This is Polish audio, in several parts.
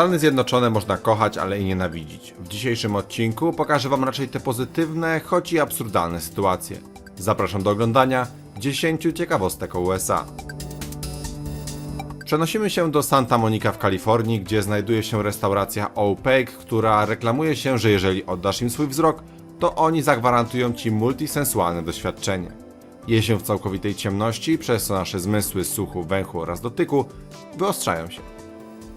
Stany Zjednoczone można kochać, ale i nienawidzić. W dzisiejszym odcinku pokażę Wam raczej te pozytywne, choć i absurdalne sytuacje. Zapraszam do oglądania 10 ciekawostek o USA. Przenosimy się do Santa Monica w Kalifornii, gdzie znajduje się restauracja Opaque, która reklamuje się, że jeżeli oddasz im swój wzrok, to oni zagwarantują Ci multisensualne doświadczenie. Je się w całkowitej ciemności, przez co nasze zmysły słuchu, węchu oraz dotyku wyostrzają się.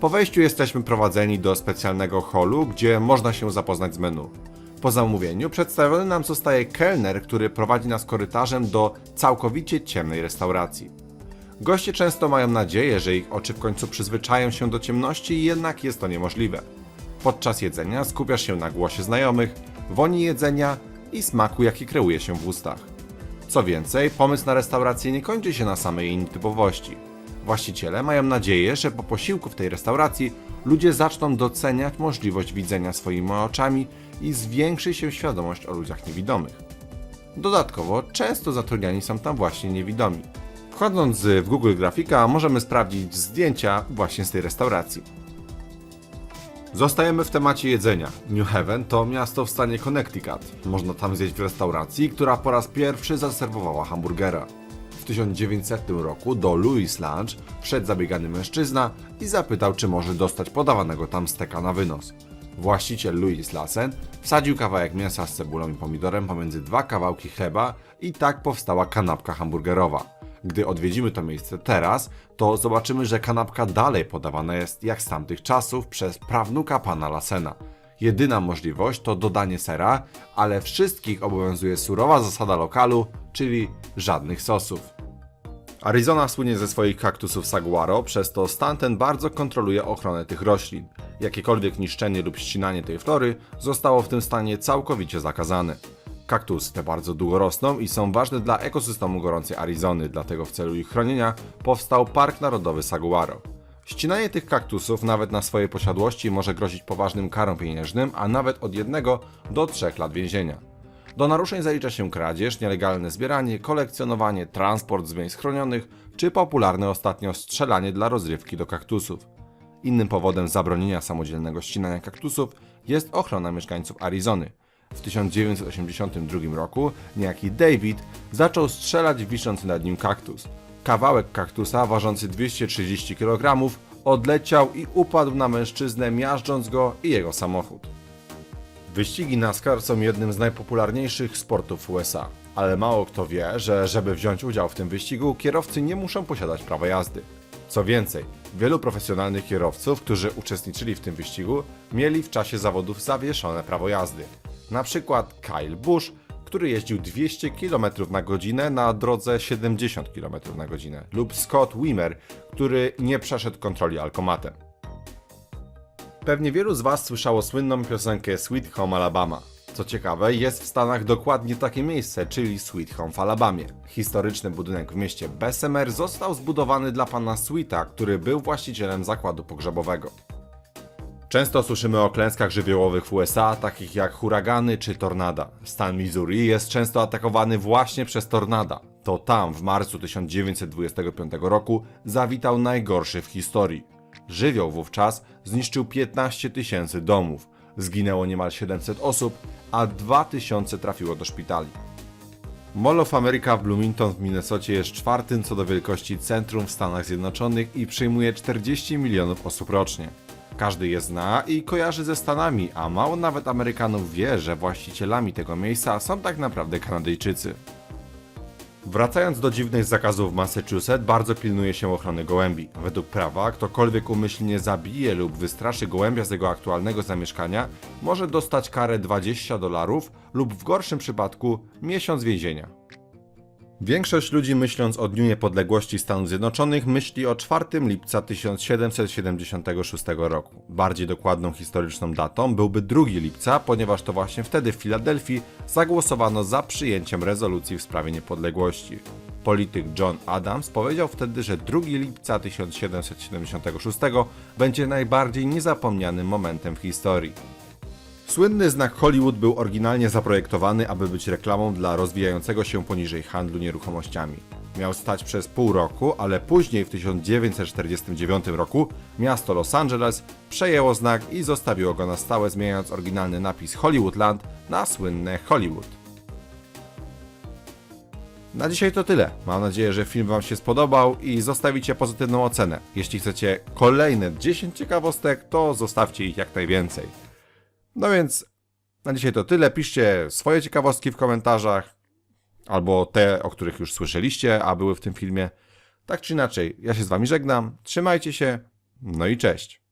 Po wejściu jesteśmy prowadzeni do specjalnego holu, gdzie można się zapoznać z menu. Po zamówieniu przedstawiony nam zostaje kelner, który prowadzi nas korytarzem do całkowicie ciemnej restauracji. Goście często mają nadzieję, że ich oczy w końcu przyzwyczają się do ciemności, jednak jest to niemożliwe. Podczas jedzenia skupiasz się na głosie znajomych, woni jedzenia i smaku, jaki kreuje się w ustach. Co więcej, pomysł na restaurację nie kończy się na samej jej nietypowości. Właściciele mają nadzieję, że po posiłku w tej restauracji ludzie zaczną doceniać możliwość widzenia swoimi oczami i zwiększy się świadomość o ludziach niewidomych. Dodatkowo, często zatrudniani są tam właśnie niewidomi. Wchodząc w Google Grafika, możemy sprawdzić zdjęcia właśnie z tej restauracji. Zostajemy w temacie jedzenia. New Haven to miasto w stanie Connecticut. Można tam zjeść w restauracji, która po raz pierwszy zaserwowała hamburgera. W 1900 roku do Louis Lunch wszedł zabiegany mężczyzna i zapytał, czy może dostać podawanego tam steka na wynos. Właściciel Louis Lassen wsadził kawałek mięsa z cebulą i pomidorem pomiędzy dwa kawałki chleba i tak powstała kanapka hamburgerowa. Gdy odwiedzimy to miejsce teraz, to zobaczymy, że kanapka dalej podawana jest jak z tamtych czasów przez prawnuka pana Lasena. Jedyna możliwość to dodanie sera, ale wszystkich obowiązuje surowa zasada lokalu, czyli żadnych sosów. Arizona słynie ze swoich kaktusów saguaro, przez to stan ten bardzo kontroluje ochronę tych roślin. Jakiekolwiek niszczenie lub ścinanie tej flory zostało w tym stanie całkowicie zakazane. Kaktusy te bardzo długo rosną i są ważne dla ekosystemu gorącej Arizony, dlatego w celu ich chronienia powstał Park Narodowy Saguaro. Ścinanie tych kaktusów nawet na swojej posiadłości może grozić poważnym karom pieniężnym, a nawet od 1 do 3 lat więzienia. Do naruszeń zalicza się kradzież, nielegalne zbieranie, kolekcjonowanie, transport z miejsc chronionych, czy popularne ostatnio strzelanie dla rozrywki do kaktusów. Innym powodem zabronienia samodzielnego ścinania kaktusów jest ochrona mieszkańców Arizony. W 1982 roku niejaki David zaczął strzelać wiszący nad nim kaktus. Kawałek kaktusa ważący 230 kg odleciał i upadł na mężczyznę, miażdżąc go i jego samochód. Wyścigi NASCAR są jednym z najpopularniejszych sportów w USA, ale mało kto wie, że żeby wziąć udział w tym wyścigu, kierowcy nie muszą posiadać prawa jazdy. Co więcej, wielu profesjonalnych kierowców, którzy uczestniczyli w tym wyścigu, mieli w czasie zawodów zawieszone prawo jazdy. Na przykład Kyle Busch, który jeździł 200 km na godzinę na drodze 70 km na godzinę, lub Scott Wimmer, który nie przeszedł kontroli alkomatem. Pewnie wielu z Was słyszało słynną piosenkę Sweet Home Alabama. Co ciekawe, jest w Stanach dokładnie takie miejsce, czyli Sweet Home w Alabamie. Historyczny budynek w mieście Bessemer został zbudowany dla pana Sweeta, który był właścicielem zakładu pogrzebowego. Często słyszymy o klęskach żywiołowych w USA, takich jak huragany czy tornada. Stan Missouri jest często atakowany właśnie przez tornada. To tam w marcu 1925 roku zawitał najgorszy w historii. Żywioł wówczas zniszczył 15 tysięcy domów, zginęło niemal 700 osób, a 2000 trafiło do szpitali. Mall of America w Bloomington w Minnesocie jest czwartym co do wielkości centrum w Stanach Zjednoczonych i przyjmuje 40 milionów osób rocznie. Każdy je zna i kojarzy ze Stanami, a mało nawet Amerykanów wie, że właścicielami tego miejsca są tak naprawdę Kanadyjczycy. Wracając do dziwnych zakazów w Massachusetts, bardzo pilnuje się ochrony gołębi. Według prawa, ktokolwiek umyślnie zabije lub wystraszy gołębia z jego aktualnego zamieszkania, może dostać karę 20 dolarów lub w gorszym przypadku miesiąc więzienia. Większość ludzi myśląc o Dniu Niepodległości Stanów Zjednoczonych myśli o 4 lipca 1776 roku. Bardziej dokładną historyczną datą byłby 2 lipca, ponieważ to właśnie wtedy w Filadelfii zagłosowano za przyjęciem rezolucji w sprawie niepodległości. Polityk John Adams powiedział wtedy, że 2 lipca 1776 będzie najbardziej niezapomnianym momentem w historii. Słynny znak Hollywood był oryginalnie zaprojektowany, aby być reklamą dla rozwijającego się poniżej handlu nieruchomościami. miał stać przez pół roku, ale później w 1949 roku miasto Los Angeles przejęło znak i zostawiło go na stałe, zmieniając oryginalny napis Hollywoodland na słynne Hollywood. Na dzisiaj to tyle. Mam nadzieję, że film Wam się spodobał i zostawicie pozytywną ocenę. Jeśli chcecie kolejne 10 ciekawostek, to zostawcie ich jak najwięcej. No więc na dzisiaj to tyle. Piszcie swoje ciekawostki w komentarzach, albo te, o których już słyszeliście, a były w tym filmie. Tak czy inaczej, ja się z Wami żegnam. Trzymajcie się, no i cześć.